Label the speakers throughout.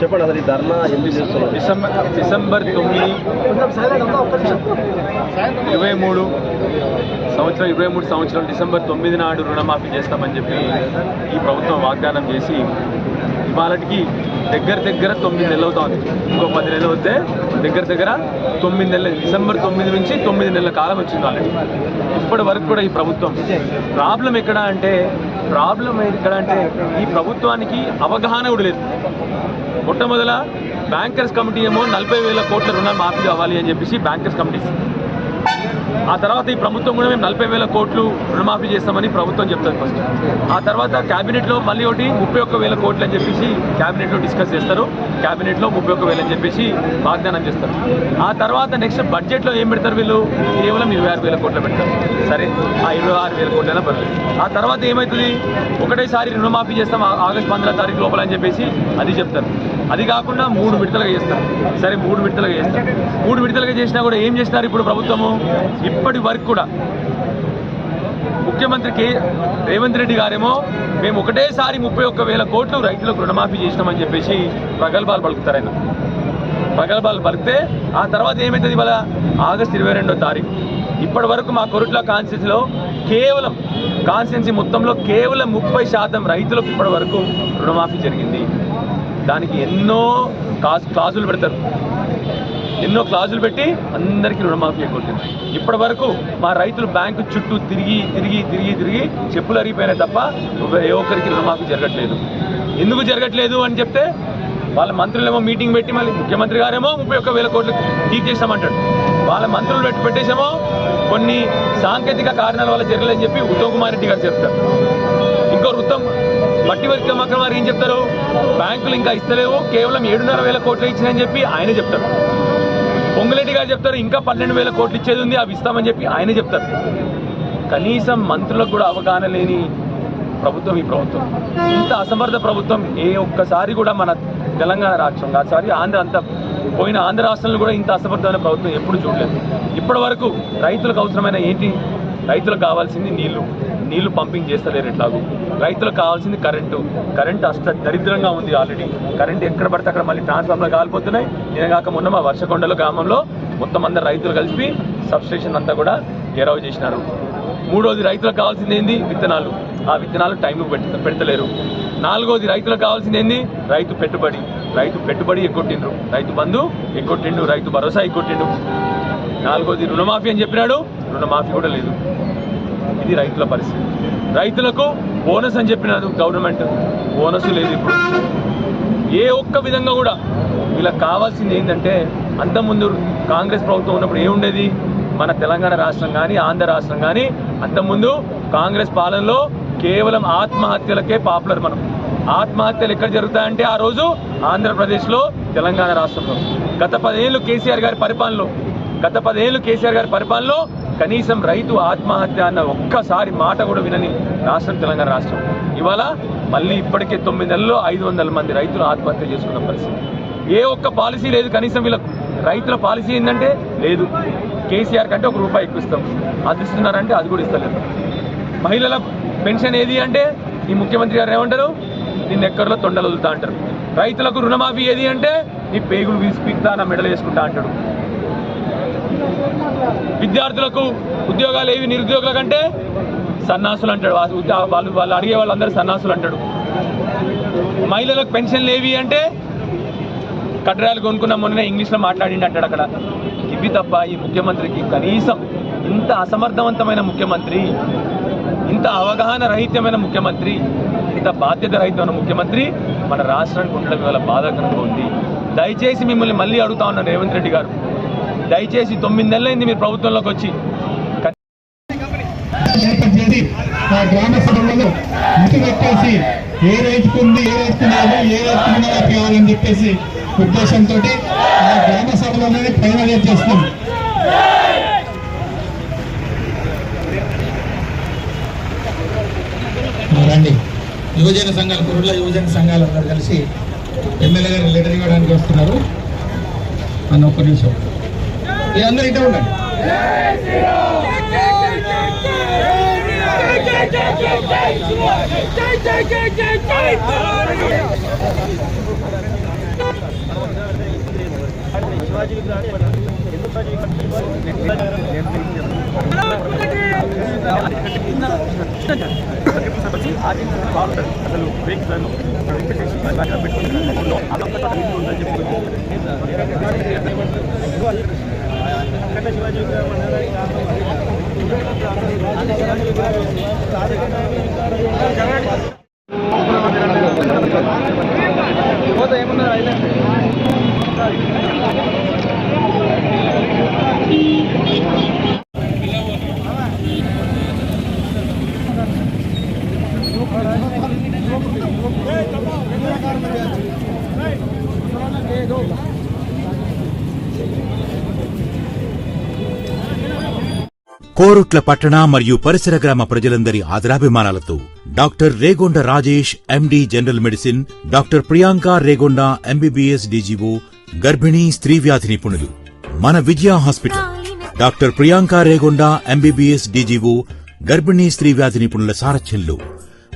Speaker 1: చెప్పండి అసలు ఈ ధర్నా ఎందుకు చేస్తున్నారు?
Speaker 2: డిసెంబర్ డిసెంబర్ తొమ్మిది ఇరవై మూడు సంవత్సరం ఇరవై మూడు సంవత్సరం డిసెంబర్ తొమ్మిది నాడు రుణమాఫీ చేస్తామని చెప్పి ఈ ప్రభుత్వం వాగ్దానం చేసి ఇవాళకి దగ్గర దగ్గర తొమ్మిది నెలలు అవుతుంది ఇంకో పది నెలలు వస్తే దగ్గర దగ్గర తొమ్మిది నెలలు డిసెంబర్ తొమ్మిది నుంచి తొమ్మిది నెలల కాలం వచ్చింది వాళ్ళకి. ఇప్పటి వరకు కూడా ఈ ప్రభుత్వం. ప్రాబ్లం ఎక్కడ అంటే ప్రాబ్లం ఎక్కడ అంటే ఈ ప్రభుత్వానికి అవగాహన కూడా లేదు. మొట్టమొదల బ్యాంకర్స్ కమిటీ ఏమో నలభై వేల కోట్ల రుణం మాఫీ కావాలి అని చెప్పేసి బ్యాంకర్స్ కమిటీ. ఆ తర్వాత ఈ ప్రభుత్వం కూడా మేము నలభై వేల కోట్లు రుణమాఫీ చేస్తామని ప్రభుత్వం చెప్తుంది ఫస్ట్ ఆ తర్వాత క్యాబినెట్లో మళ్ళీ ఒకటి ముప్పై ఒక్క వేల కోట్లు అని చెప్పేసి క్యాబినెట్లో డిస్కస్ చేస్తారు. క్యాబినెట్లో ముప్పై ఒక్క వేలు అని చెప్పేసి వాగ్దానం చేస్తారు. ఆ తర్వాత నెక్స్ట్ బడ్జెట్లో ఏం పెడతారు వీళ్ళు? కేవలం ఇరవై ఆరు వేల కోట్లు పెడతారు. సరే ఆ ఇరవై ఆరు వేల కోట్లైనా పర్లేదు. ఆ తర్వాత ఏమవుతుంది ఒకటేసారి రుణమాఫీ చేస్తాం ఆ- ఆగస్ట్ పంద్రహ తారీఖు లోపల అని చెప్పేసి అది చెప్తారు. అది కాకుండా మూడు విడతలుగా చేస్తారు. సరే మూడు విడతలుగా చేస్తారు. మూడు విడతలుగా చేసినా కూడా ఏం చేసినారు ఇప్పుడు ప్రభుత్వము? ఇప్పటి వరకు కూడా ముఖ్యమంత్రి కే రేవంత్ రెడ్డి గారేమో మేము ఒకటేసారి ముప్పై ఒక్క వేల కోట్లు రైతులకు రుణమాఫీ చేసినామని చెప్పేసి ప్రగల్భాలు పలుకుతారు ఆయన. ప్రగల్భాలు పలికితే ఆ తర్వాత ఏమవుతుంది ఇవాళ? ఆగస్ట్ ఇరవై రెండో తారీఖు. ఇప్పటి వరకు మా కొరుట్ల కాన్స్టిట్యూన్సీలో కేవలం కాన్స్టిట్యున్సీ మొత్తంలో కేవలం ముప్పై శాతం రైతులకు ఇప్పటి వరకు రుణమాఫీ జరిగింది. దానికి ఎన్నో కాస్ క్లాజులు పెడతారు. ఎన్నో క్లాజులు పెట్టి అందరికీ రుణమాఫీ ఎగ్గొట్టింది ఇప్పటి వరకు మా రైతులు బ్యాంకు చుట్టూ తిరిగి తిరిగి తిరిగి తిరిగి చెప్పులు అరిగిపోయినాయి తప్ప ఏ ఒక్కరికి రుణమాఫీ జరగట్లేదు. ఎందుకు జరగట్లేదు అని చెప్తే వాళ్ళ మంత్రులేమో మీటింగ్ పెట్టి మళ్ళీ ముఖ్యమంత్రి గారేమో ముప్పై ఒక్క వేల కోట్లు తీర్చేసామంటాడు వాళ్ళ మంత్రులు పెట్టి పెట్టేసేమో కొన్ని సాంకేతిక కారణాల వల్ల జరగలేదని చెప్పి ఉత్తమ్ కుమార్ రెడ్డి గారు చెప్తారు. మట్టి వర్గ వారు ఏం చెప్తారు? బ్యాంకులు ఇంకా ఇస్తలేవు కేవలం ఏడున్నర వేల కోట్లు ఇచ్చినని చెప్పి ఆయనే చెప్తారు. పొంగులేటి గారు చెప్తారు ఇంకా పన్నెండు వేల కోట్లు ఇచ్చేది ఉంది అవి ఇస్తామని చెప్పి ఆయనే చెప్తారు. కనీసం మంత్రులకు కూడా అవగాహన లేని ప్రభుత్వం ఈ ప్రభుత్వం. ఇంత అసమర్థ ప్రభుత్వం ఏ ఒక్కసారి కూడా మన తెలంగాణ రాష్ట్రం కాదు సారీ ఆంధ్ర అంతా పోయిన ఆంధ్ర రాష్ట్రంలో కూడా ఇంత అసమర్థమైన ప్రభుత్వం ఎప్పుడు చూడలేదు. ఇప్పటి వరకు రైతులకు అవసరమైన ఏంటి? రైతులకు కావాల్సింది నీళ్ళు. నీళ్ళు పంపింగ్ చేస్తలేరు ఎట్లాగూ. రైతులకు కావాల్సింది కరెంటు. కరెంటు అష్ట దరిద్రంగా ఉంది ఆల్రెడీ. కరెంటు ఎక్కడ పడితే అక్కడ మళ్ళీ ట్రాన్స్ఫార్మర్ కాలిపోతున్నాయి. నేను కాక మొన్న మా వర్షకొండల గ్రామంలో మొత్తం అందరు రైతులు కలిసి సబ్ స్టేషన్ అంతా కూడా గెరవ్ చేసినారు. మూడోది రైతులకు కావాల్సింది ఏంది? విత్తనాలు. ఆ విత్తనాలు టైంకు పెట్ పెడతలేరు. నాలుగోది రైతులకు కావాల్సింది ఏంది? రైతు పెట్టుబడి. రైతు పెట్టుబడి ఎగ్గొట్టిండ్రు. రైతు బంధు ఎగ్గొట్టిండు. రైతు భరోసా ఎగ్గొట్టిండు. నాలుగోది రుణమాఫీ అని చెప్పినాడు. రుణమాఫీ కూడా లేదు. ఇది రైతుల పరిస్థితి. రైతులకు బోనస్ అని చెప్పినాడు గవర్నమెంట్ బోనస్ లేదు ఇప్పుడు. ఏ ఒక్క విధంగా కూడా వీళ్ళకి కావాల్సింది ఏంటంటే అంతకుముందు కాంగ్రెస్ ప్రభుత్వం ఉన్నప్పుడు ఏముండేది? మన తెలంగాణ రాష్ట్రం కానీ ఆంధ్ర రాష్ట్రం కానీ అంతకుముందు కాంగ్రెస్ పాలనలో కేవలం ఆత్మహత్యలకే పాపులర్ మనం. ఆత్మహత్యలు ఎక్కడ జరుగుతాయంటే ఆ రోజు ఆంధ్రప్రదేశ్లో తెలంగాణ రాష్ట్రంలో. గత పదేళ్ళు కేసీఆర్ గారి పరిపాలనలో. గత పదేళ్ళు కేసీఆర్ గారి పరిపాలనలో కనీసం రైతు ఆత్మహత్య అన్న ఒక్కసారి మాట కూడా వినని రాష్ట్రం తెలంగాణ రాష్ట్రం. ఇవాళ మళ్ళీ ఇప్పటికే తొమ్మిది నెలల్లో ఐదు వందల మంది రైతులు ఆత్మహత్య చేసుకున్న పరిస్థితి. ఏ ఒక్క పాలసీ లేదు కనీసం వీళ్ళకు రైతుల పాలసీ ఏంటంటే లేదు. కేసీఆర్ కంటే ఒక రూపాయి ఎక్కువ ఇస్తాం. అది ఇస్తున్నారంటే అది కూడా ఇస్తలేదు మహిళల పెన్షన్ ఏది అంటే ఈ ముఖ్యమంత్రి గారు ఏమంటారు? నిన్న ఎక్కడలో తొండలు వదులుతా అంటారు. రైతులకు రుణమాఫీ ఏది అంటే నీ పేగులు వీసిపిక్తా నా మెడలు వేసుకుంటా అంటాడు. విద్యార్థులకు ఉద్యోగాలు ఏవి నిరుద్యోగుల కంటే సన్నాసులు అంటాడు. వాళ్ళు వాళ్ళు అడిగే వాళ్ళందరూ సన్నాసులు అంటాడు. మహిళలకు పెన్షన్లు ఏవి అంటే కట్టడాలు కొనుక్కున్న మొన్న ఇంగ్లీష్లో మాట్లాడిండి అంటాడు అక్కడ. ఇవి తప్ప ఈ ముఖ్యమంత్రికి కనీసం ఇంత అసమర్థవంతమైన ముఖ్యమంత్రి ఇంత అవగాహన రహిత్యమైన ముఖ్యమంత్రి ఇంత బాధ్యత రహితమైన ముఖ్యమంత్రి మన రాష్ట్రానికి ఉండడం ఇవాళ బాధాకరంగా ఉంది. దయచేసి మిమ్మల్ని మళ్ళీ అడుగుతా ఉన్నాను రేవంత్ రెడ్డి గారు. దయచేసి తొమ్మిది నెలలైంది మీరు ప్రభుత్వంలోకి వచ్చి.
Speaker 3: ఆ గ్రామ సభలలో ఏ రైతుకు ఉంది ఏ రైతుకు ఏ రైతుకు ఉన్నదా చెప్పేసి ఉద్దేశంతో ఆ గ్రామ సభలోనే ఫైనలైజ్ చేస్తాం రండి. యువజన సంఘాలు కురుల యువజన సంఘాలు అందరూ కలిసి ఎమ్మెల్యే గారు లెటర్ ఇవ్వడానికి వస్తున్నారు. అన్న ఒక్క నిమిషం. ఇది అందరూ ఇటే ఉండండి. Hey, come on. Hey, come on. Hey, come on.
Speaker 4: Korutla పట్టణ మరియు పరిసర గ్రామ ప్రజలందరి ఆదరాభిమానాలతో doctor Regonda Rajesh MD general medicine doctor Priyanka Regonda MBBS DGO గర్భిణీ స్త్రీ వ్యాధి నిపుణులు. మన Vijaya hospital. Doctor Priyanka Regonda MBBS DGO గర్భిణీ స్త్రీ వ్యాధి నిపుణుల సారథ్యంలో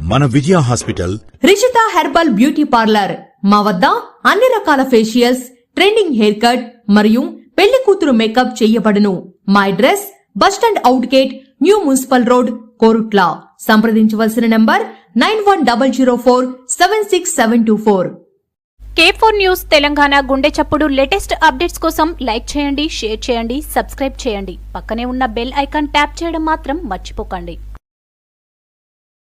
Speaker 4: మన Vijaya hospital.
Speaker 5: Rishitha herbal beauty parlour. మా వద్ద అన్ని రకాల ఫేషియల్స్ ట్రెండింగ్ హెయిర్ కట్ మరియు పెళ్ళి కూతురు మేకప్ చేయబడును. మా address bus stand out gate new municipal road Korutla. సంప్రదించవలసిన number nine one double zero four seven six seven two four.
Speaker 6: K four news Telangana గుండె చప్పుడు లేటెస్ట్ అప్డేట్స్ కోసం like చేయండి షేర్ చేయండి సబ్స్క్రైబ్ చేయండి. పక్కనే ఉన్న బెల్ ఐకాన్ ట్యాప్ చేయడం మాత్రం మర్చిపోకండి.